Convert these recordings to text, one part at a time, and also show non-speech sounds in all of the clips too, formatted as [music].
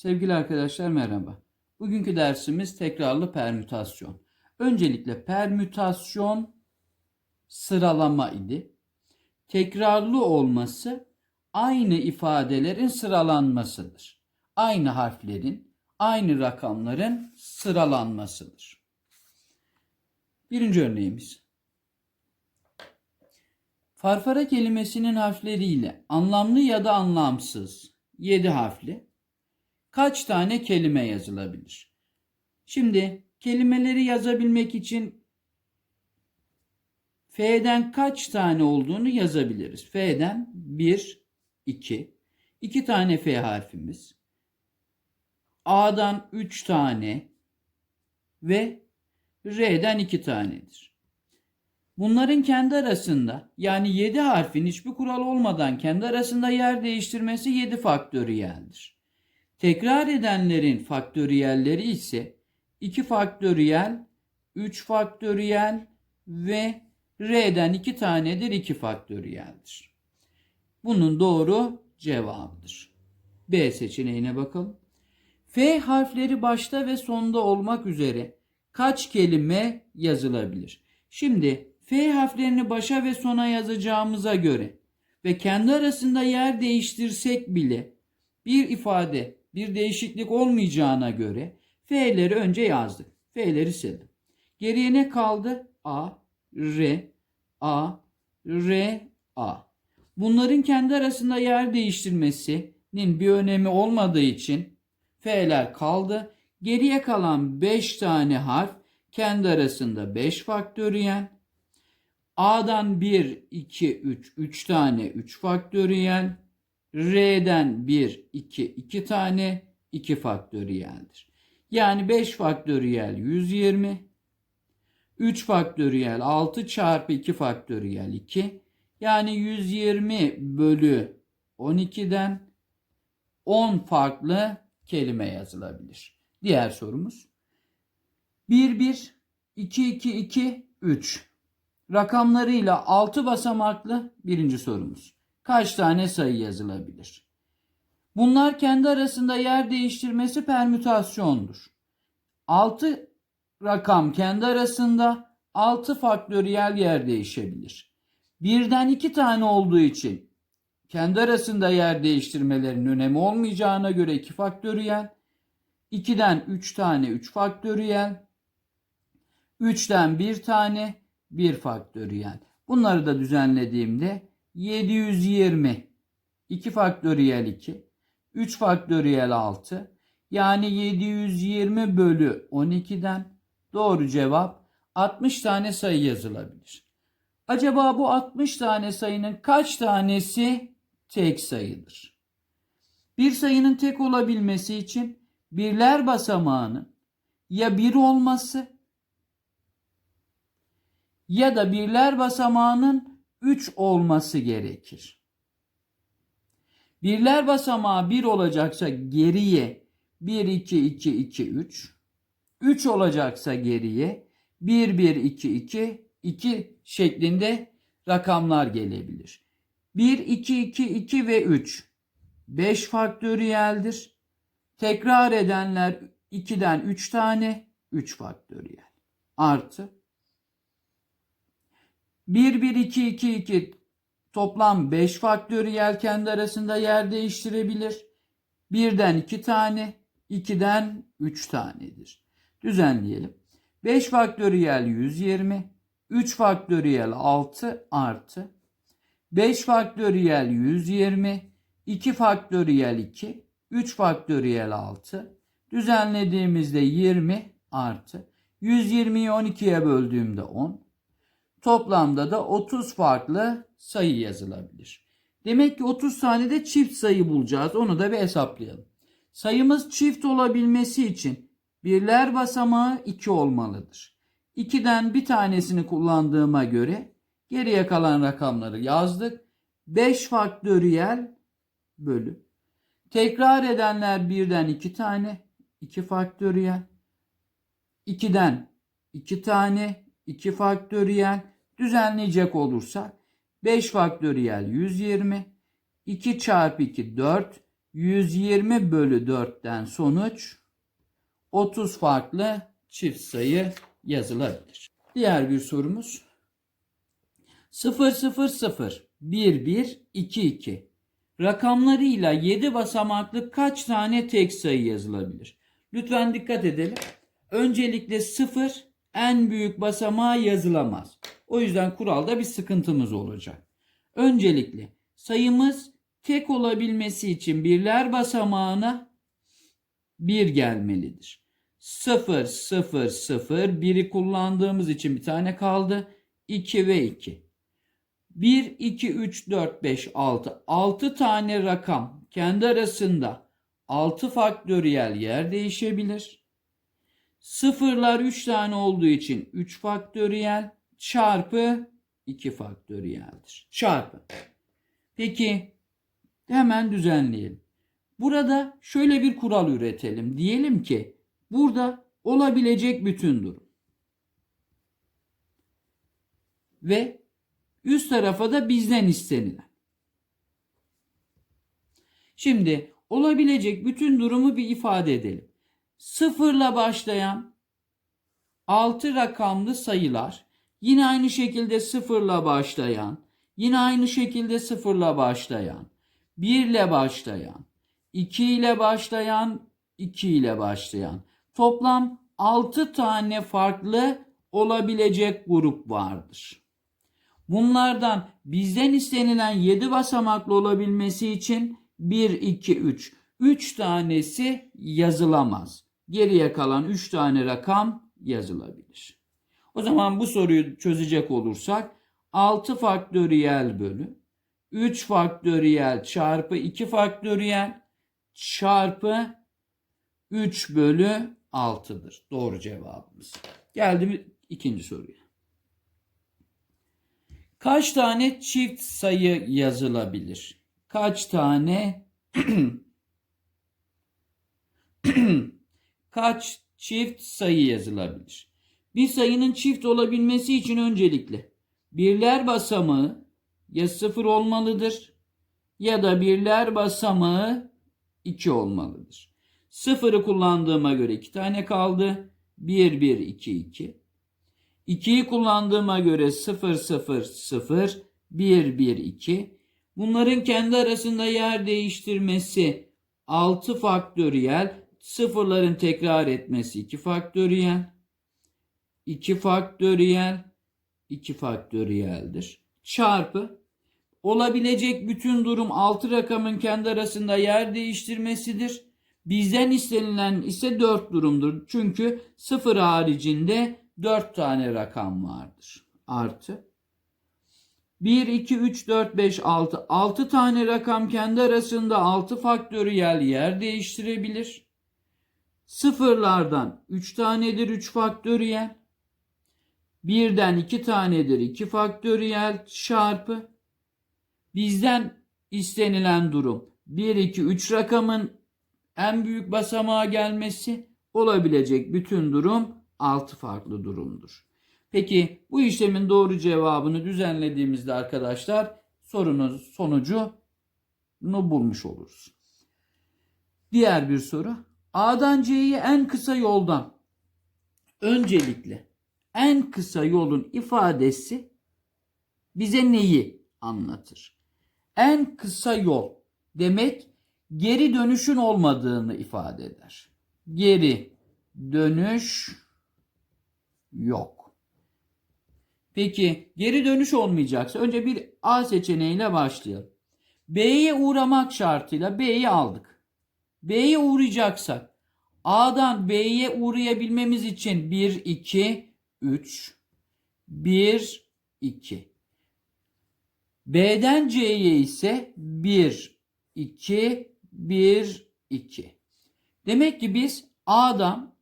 Sevgili arkadaşlar merhaba. Bugünkü dersimiz tekrarlı permütasyon. Öncelikle permütasyon sıralama idi. Tekrarlı olması aynı ifadelerin sıralanmasıdır. Aynı harflerin, aynı rakamların sıralanmasıdır. Birinci örneğimiz. Farfara kelimesinin harfleriyle anlamlı ya da anlamsız 7 harfli kaç tane kelime yazılabilir? Şimdi kelimeleri yazabilmek için F'den kaç tane olduğunu yazabiliriz. F'den 1, 2, 2 tane F harfimiz. A'dan 3 tane ve R'den 2 tanedir. Bunların kendi arasında yani 7 harfin hiçbir kural olmadan kendi arasında yer değiştirmesi 7 faktöriyeldir. Tekrar edenlerin faktöriyelleri ise 2 faktöriyel, 3 faktöriyel ve R'den 2 tanedir 2 faktöriyeldir. Bunun doğru cevabıdır. B seçeneğine bakalım. F harfleri başta ve sonda olmak üzere kaç kelime yazılabilir? Şimdi F harflerini başa ve sona yazacağımıza göre ve kendi arasında yer değiştirsek bile bir ifade, bir değişiklik olmayacağına göre F'leri önce yazdık. F'leri sildim. Geriye ne kaldı? A, R, A, R, A. Bunların kendi arasında yer değiştirmesinin bir önemi olmadığı için F'ler kaldı. Geriye kalan 5 tane harf kendi arasında 5 faktöriyel. A'dan 1, 2, 3, 3 tane 3 faktöriyel. R'den 1, 2, 2 tane 2 faktöriyeldir. Yani 5 faktöriyel 120. 3 faktöriyel 6 çarpı 2 faktöriyel 2. Yani 120 bölü 12'den 10 farklı kelime yazılabilir. Diğer sorumuz. 1, 1, 2, 2, 2, 3. Rakamlarıyla 6 basamaklı birinci sorumuz. Kaç tane sayı yazılabilir? Bunlar kendi arasında yer değiştirmesi permütasyondur. 6 rakam kendi arasında 6 faktöriyel yer değişebilir. Birden 2 tane olduğu için kendi arasında yer değiştirmelerin önemi olmayacağına göre 2 faktöriyel. 2'den 3 tane 3 faktöriyel. 3'ten 1 tane 1 faktöriyel. Bunları da düzenlediğimde 720 2 faktöriyel 2 3 faktöriyel 6 yani 720 bölü 12'den doğru cevap 60 tane sayı yazılabilir. Acaba bu 60 tane sayının kaç tanesi tek sayıdır? Bir sayının tek olabilmesi için birler basamağının ya 1 olması ya da birler basamağının 3 olması gerekir. Birler basamağı 1 olacaksa geriye 1, 2, 2, 2, 3. 3 olacaksa geriye 1, 1, 2, 2, 2 şeklinde rakamlar gelebilir. 1, 2, 2, 2 ve 3. 5 faktöriyeldir. Tekrar edenler 2'den 3 tane 3 faktöriyel. Artı 1, 1, 2, 2, 2 toplam 5 faktöriyel kendi arasında yer değiştirebilir. 1'den 2 tane, 2'den 3 tanedir. Düzenleyelim. 5 faktöriyel 120, 3 faktöriyel 6 artı 5 faktöriyel 120, 2 faktöriyel 2, 3 faktöriyel 6. Düzenlediğimizde 20 artı 120'yi 12'ye böldüğümde 10. Toplamda da 30 farklı sayı yazılabilir. Demek ki 30 tane de çift sayı bulacağız. Onu da bir hesaplayalım. Sayımız çift olabilmesi için birler basamağı 2 olmalıdır. 2'den bir tanesini kullandığıma göre geriye kalan rakamları yazdık. 5 faktöriyel bölü. Tekrar edenler birden 2 tane. 2 faktöriyel. 2'den 2 tane. 2 faktöriyel. Düzenleyecek olursak 5 faktöriyel 120. 2 çarpı 2 4. 120 bölü 4'ten sonuç 30 farklı çift sayı yazılabilir. Diğer bir sorumuz 0 0 0 1 1 2 2 rakamlarıyla 7 basamaklı kaç tane tek sayı yazılabilir? Lütfen dikkat edelim. Öncelikle 0 en büyük basamağa yazılamaz. O yüzden kuralda bir sıkıntımız olacak. Öncelikle sayımız tek olabilmesi için birler basamağına 1 gelmelidir. 0 0 0 biri kullandığımız için bir tane kaldı. 2 ve 2. 1 2 3 4 5 6 6 tane rakam kendi arasında 6 faktöriyel yer değişebilir. Sıfırlar 3 tane olduğu için 3 faktöriyel çarpı 2 faktöriyeldir. Çarpı. Peki hemen düzenleyelim. Burada şöyle bir kural üretelim. Diyelim ki burada olabilecek bütün durum. Ve üst tarafa da bizden istenilen. Şimdi olabilecek bütün durumu bir ifade edelim. Sıfırla başlayan 6 rakamlı sayılar yine aynı şekilde sıfırla başlayan yine aynı şekilde sıfırla başlayan 1 ile başlayan 2 ile başlayan 2 ile başlayan toplam 6 tane farklı olabilecek grup vardır. Bunlardan bizden istenilen 7 basamaklı olabilmesi için 1, 2, 3. 3 tanesi yazılamaz. Geriye kalan 3 tane rakam yazılabilir. O zaman bu soruyu çözecek olursak 6 faktöriyel bölü 3 faktöriyel çarpı 2 faktöriyel çarpı 3 bölü 6'dır. Doğru cevabımız. Geldi ikinci soruya. Kaç tane çift sayı yazılabilir? Kaç tane [clears throat] [clears throat] kaç çift sayı yazılabilir? Bir sayının çift olabilmesi için öncelikle birler basamağı ya sıfır olmalıdır ya da birler basamağı 2 olmalıdır. Sıfırı kullandığıma göre 2 tane kaldı. 1, 1, 2, 2. 2'yi kullandığıma göre 0, 0, 0, 1, 1, 2. Bunların kendi arasında yer değiştirmesi 6 faktöriyel. Sıfırların tekrar etmesi 2 faktöriyel. 2 faktöriyel. 2 faktöriyeldir. Çarpı olabilecek bütün durum 6 rakamın kendi arasında yer değiştirmesidir. Bizden istenilen ise 4 durumdur. Çünkü 0 haricinde 4 tane rakam vardır. Artı 1, 2, 3, 4, 5, 6. 6 tane rakam kendi arasında 6 faktöriyel yer değiştirebilir. Sıfırlardan 3 tanedir 3 faktöriyel. Birden 2 tanedir 2 faktöriyel çarpı. Bizden istenilen durum 1, 2, 3 rakamın en büyük basamağa gelmesi olabilecek bütün durum 6 farklı durumdur. Peki bu işlemin doğru cevabını düzenlediğimizde arkadaşlar sorunun sonucunu bulmuş oluruz. Diğer bir soru. A'dan C'ye en kısa yoldan öncelikle en kısa yolun ifadesi bize neyi anlatır? En kısa yol demek geri dönüşün olmadığını ifade eder. Geri dönüş yok. Peki geri dönüş olmayacaksa önce bir A seçeneğiyle başlayalım. B'ye uğramak şartıyla B'yi aldık. B'ye uğrayacaksak A'dan B'ye uğrayabilmemiz için 1, 2, 3, 1, 2. B'den C'ye ise 1, 2, 1, 2. Demek ki biz A'dan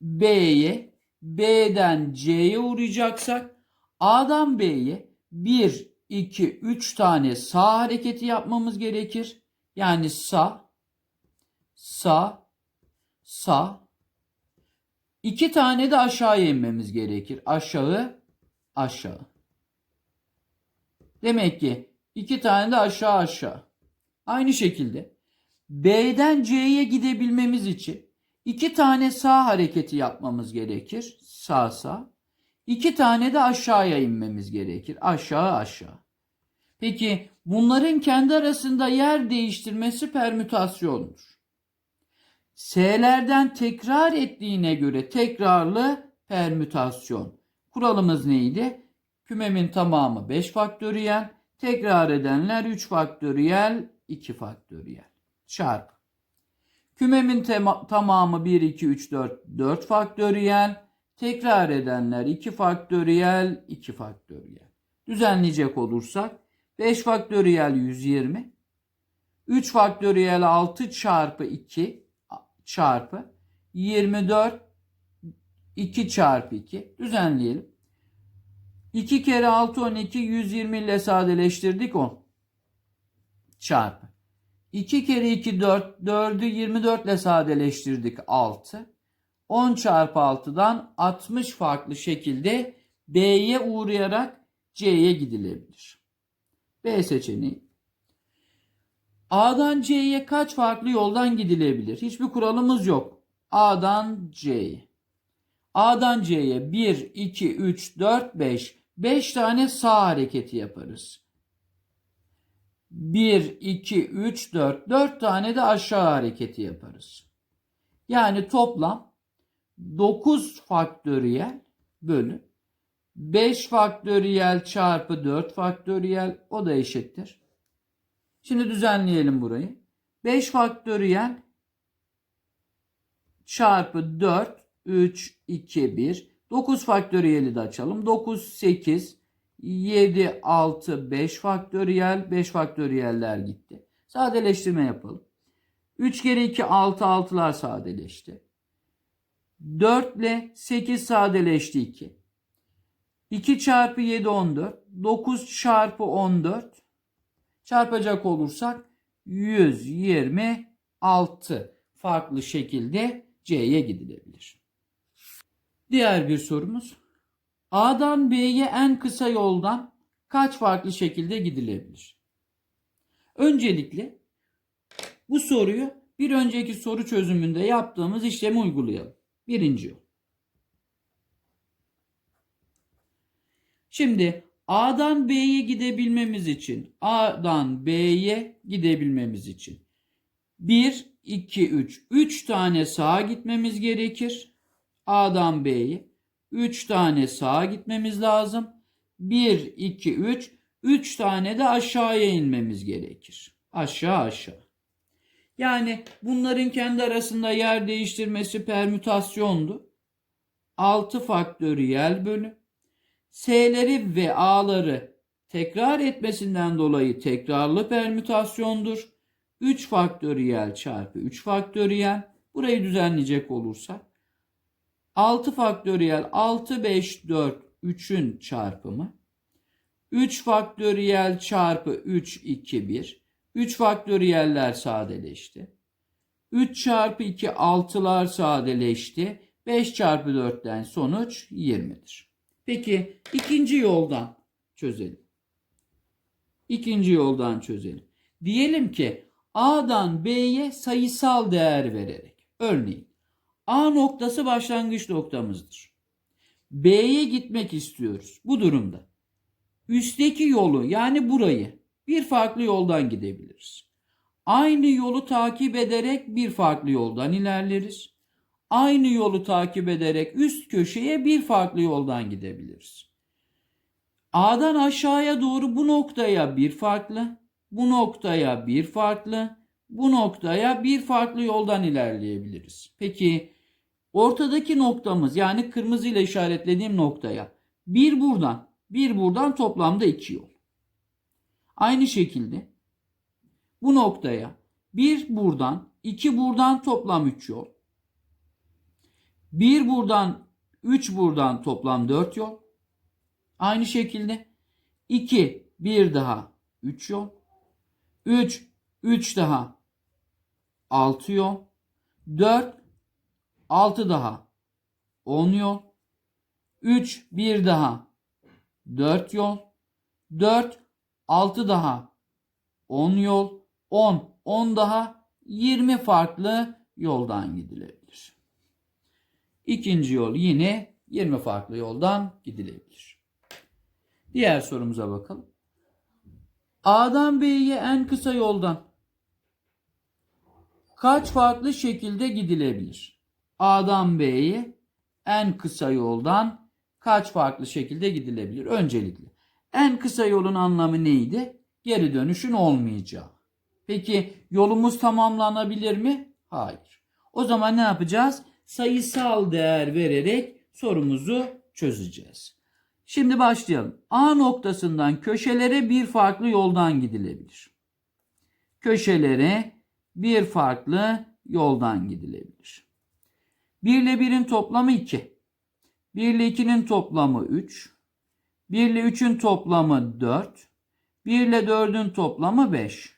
B'ye, B'den C'ye uğrayacaksak A'dan B'ye 1, 2, 3 tane sağ hareketi yapmamız gerekir. Yani sağ, sağ, sağ. 2 tane de aşağıya inmemiz gerekir. Aşağı, aşağı. Demek ki 2 tane de aşağı aşağı. Aynı şekilde B'den C'ye gidebilmemiz için iki tane sağ hareketi yapmamız gerekir. Sağ sağ. İki tane de aşağıya inmemiz gerekir. Aşağı aşağı. Peki bunların kendi arasında yer değiştirmesi permütasyondur. S'lerden tekrar ettiğine göre tekrarlı permütasyon. Kuralımız neydi? Kümemin tamamı 5 faktöriyel, tekrar edenler 3 faktöriyel, 2 faktöriyel. Çarpı. Kümemin tamamı 1, 2, 3, 4, 4 faktöriyel, tekrar edenler 2 faktöriyel, 2 faktöriyel. Düzenleyecek olursak 5 faktöriyel 120, 3 faktöriyel 6 çarpı 2 çarpı 24 2 çarpı 2 düzenleyelim. 2 kere 6 12 120 ile sadeleştirdik 10 çarpı. 2 kere 2 4 4'ü 24 ile sadeleştirdik 6. 10 çarpı 6'dan 60 farklı şekilde B'ye uğrayarak C'ye gidilebilir. B seçeneği. A'dan C'ye kaç farklı yoldan gidilebilir? Hiçbir kuralımız yok. A'dan C'ye. A'dan C'ye 1, 2, 3, 4, 5. 5 tane sağ hareketi yaparız. 1, 2, 3, 4. 4 tane de aşağı hareketi yaparız. Yani toplam 9 faktöriyel bölü 5 faktöriyel çarpı 4 faktöriyel o da eşittir. Şimdi düzenleyelim burayı. 5 faktöriyel çarpı 4 3 2 1 9 faktöriyeli de açalım. 9 8 7 6 5 faktöriyel 5 faktöriyeller gitti. Sadeleştirme yapalım. 3 kere 2 6 6'lar sadeleşti. 4 ile 8 sadeleşti 2. 2 çarpı 7 14. 9 çarpı 14 çarpacak olursak 126 farklı şekilde C'ye gidilebilir. Diğer bir sorumuz. A'dan B'ye en kısa yoldan kaç farklı şekilde gidilebilir? Öncelikle bu soruyu bir önceki soru çözümünde yaptığımız işlemi uygulayalım. Birinci yol. Şimdi A'dan B'ye gidebilmemiz için, A'dan B'ye gidebilmemiz için 1, 2, 3. 3 tane sağa gitmemiz gerekir. A'dan B'ye. 3 tane sağa gitmemiz lazım. 1, 2, 3. 3 tane de aşağıya inmemiz gerekir. Aşağı aşağı. Yani bunların kendi arasında yer değiştirmesi permütasyondu. 6 faktöriyel bölü. S'leri ve A'ları tekrar etmesinden dolayı tekrarlı permütasyondur. 3 faktöriyel çarpı 3 faktöriyel. Burayı düzenleyecek olursak 6 faktöriyel 6 5 4 3'ün çarpımı 3 faktöriyel çarpı 3 2 1 3 faktöriyeller sadeleşti. 3 çarpı 2 6'lar sadeleşti. 5 çarpı 4'ten sonuç 20'dir. Peki ikinci yoldan çözelim. İkinci yoldan çözelim. Diyelim ki A'dan B'ye sayısal değer vererek. Örneğin A noktası başlangıç noktamızdır. B'ye gitmek istiyoruz. Bu durumda üstteki yolu yani burayı bir farklı yoldan gidebiliriz. Aynı yolu takip ederek bir farklı yoldan ilerleriz. Aynı yolu takip ederek üst köşeye bir farklı yoldan gidebiliriz. A'dan aşağıya doğru bu noktaya bir farklı, bu noktaya bir farklı, bu noktaya bir farklı yoldan ilerleyebiliriz. Peki ortadaki noktamız yani kırmızı ile işaretlediğim noktaya bir buradan, bir buradan toplamda iki yol. Aynı şekilde bu noktaya bir buradan, iki buradan toplam üç yol. Bir buradan, üç buradan toplam dört yol. Aynı şekilde 2 bir daha 3 yol. 3 3 daha 6 yol. 4 6 daha 10 yol. 3 bir daha 4 yol. 4 6 daha 10 yol. 10 10 daha 20 farklı yoldan gidilebilir. İkinci yol yine 20 farklı yoldan gidilebilir. Diğer sorumuza bakalım. A'dan B'ye en kısa yoldan kaç farklı şekilde gidilebilir? A'dan B'ye en kısa yoldan kaç farklı şekilde gidilebilir? Öncelikle en kısa yolun anlamı neydi? Geri dönüşün olmayacağı. Peki yolumuz tamamlanabilir mi? Hayır. O zaman ne yapacağız? Sayısal değer vererek sorumuzu çözeceğiz. Şimdi başlayalım. A noktasından köşelere bir farklı yoldan gidilebilir. Köşelere bir farklı yoldan gidilebilir. 1 ile 1'in toplamı 2. 1 ile 2'nin toplamı 3. 1 ile 3'ün toplamı 4. 1 ile 4'ün toplamı 5.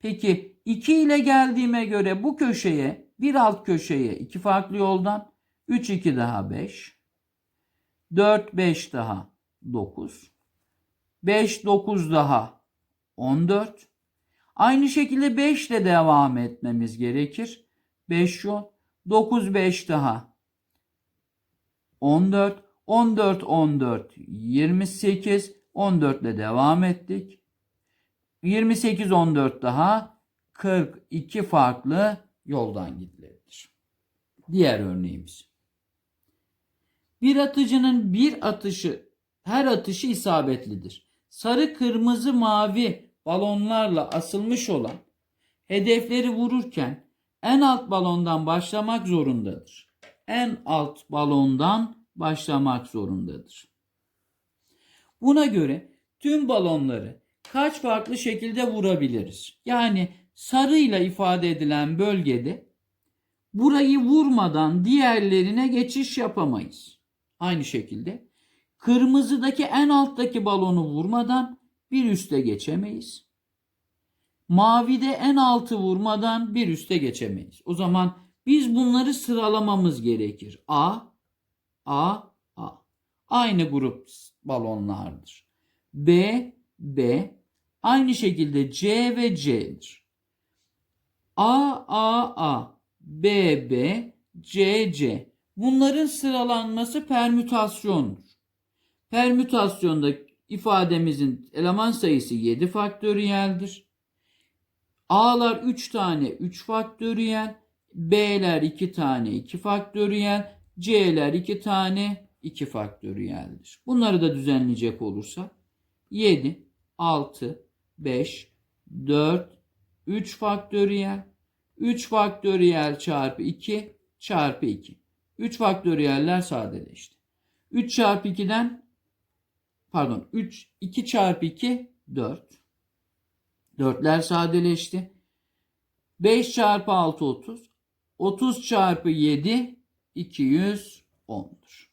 Peki 2 ile geldiğime göre bu köşeye bir alt köşeye iki farklı yoldan 3 2 daha 5. 4 5 daha 9. 5 9 daha 14. Aynı şekilde 5 ile devam etmemiz gerekir. 5 yol. 9 5 daha 14. 14 14 28. 14 ile devam ettik. 28 14 daha 42 farklı yoldan gidilebilir. Diğer örneğimiz. Bir atıcının bir atışı her atışı isabetlidir. Sarı, kırmızı, mavi balonlarla asılmış olan hedefleri vururken en alt balondan başlamak zorundadır. En alt balondan başlamak zorundadır. Buna göre tüm balonları kaç farklı şekilde vurabiliriz? Yani sarıyla ifade edilen bölgede burayı vurmadan diğerlerine geçiş yapamayız. Aynı şekilde kırmızıdaki en alttaki balonu vurmadan bir üste geçemeyiz. Mavide en altı vurmadan bir üste geçemeyiz. O zaman biz bunları sıralamamız gerekir. A, A, A. Aynı grup balonlardır. B, B. Aynı şekilde C ve C'dir. A, A, A. B, B. C, C. Bunların sıralanması permütasyondur. Permütasyonda ifademizin eleman sayısı 7 faktöriyeldir. A'lar 3 tane 3 faktöriyel, B'ler 2 tane 2 faktöriyel, C'ler 2 tane 2 faktöriyeldir. Bunları da düzenleyecek olursak 7, 6, 5, 4, 3 faktöriyel, 3 faktöriyel çarpı 2 çarpı 2. 3 faktöriyeller sadeleşti. 3 çarpı 2'den pardon 3 2 çarpı 2 4. 4'ler sadeleşti. 5 çarpı 6 30. 30 çarpı 7 210'dur.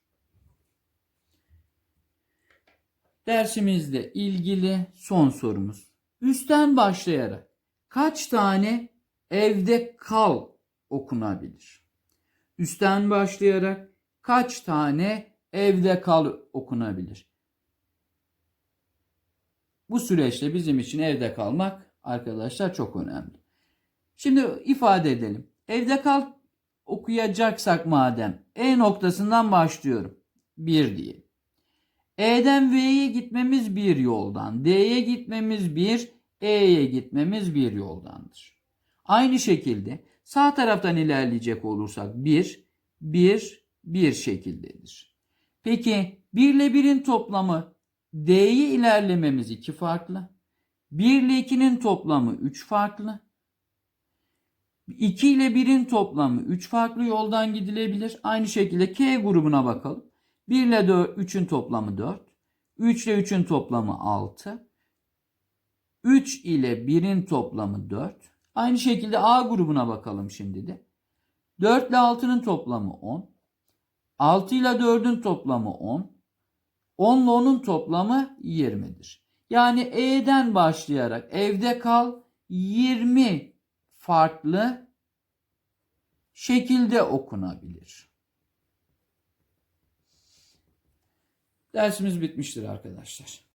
Dersimizle ilgili son sorumuz. Üstten başlayarak kaç tane evde kal okunabilir? Üstten başlayarak kaç tane evde kal okunabilir? Bu süreçte bizim için evde kalmak arkadaşlar çok önemli. Şimdi ifade edelim. Evde kal okuyacaksak madem E noktasından başlıyorum. 1 diye. E'den V'ye gitmemiz bir yoldan. D'ye gitmemiz bir, E'ye gitmemiz bir yoldandır. Aynı şekilde sağ taraftan ilerleyecek olursak 1, 1, 1 şekildedir. Peki 1 ile 1'in toplamı D'ye ilerlememiz 2 farklı. 1 ile 2'nin toplamı 3 farklı. 2 ile 1'in toplamı 3 farklı yoldan gidilebilir. Aynı şekilde K grubuna bakalım. 1 ile 3'ün toplamı 4. 3 ile 3'ün toplamı 6. 3 ile 1'in toplamı 4. Aynı şekilde A grubuna bakalım şimdi de. 4 ile 6'nın toplamı 10. 6 ile 4'ün toplamı 10. 10 ile 10'un toplamı 20'dir. Yani E'den başlayarak evde kal 20 farklı şekilde okunabilir. Dersimiz bitmiştir arkadaşlar.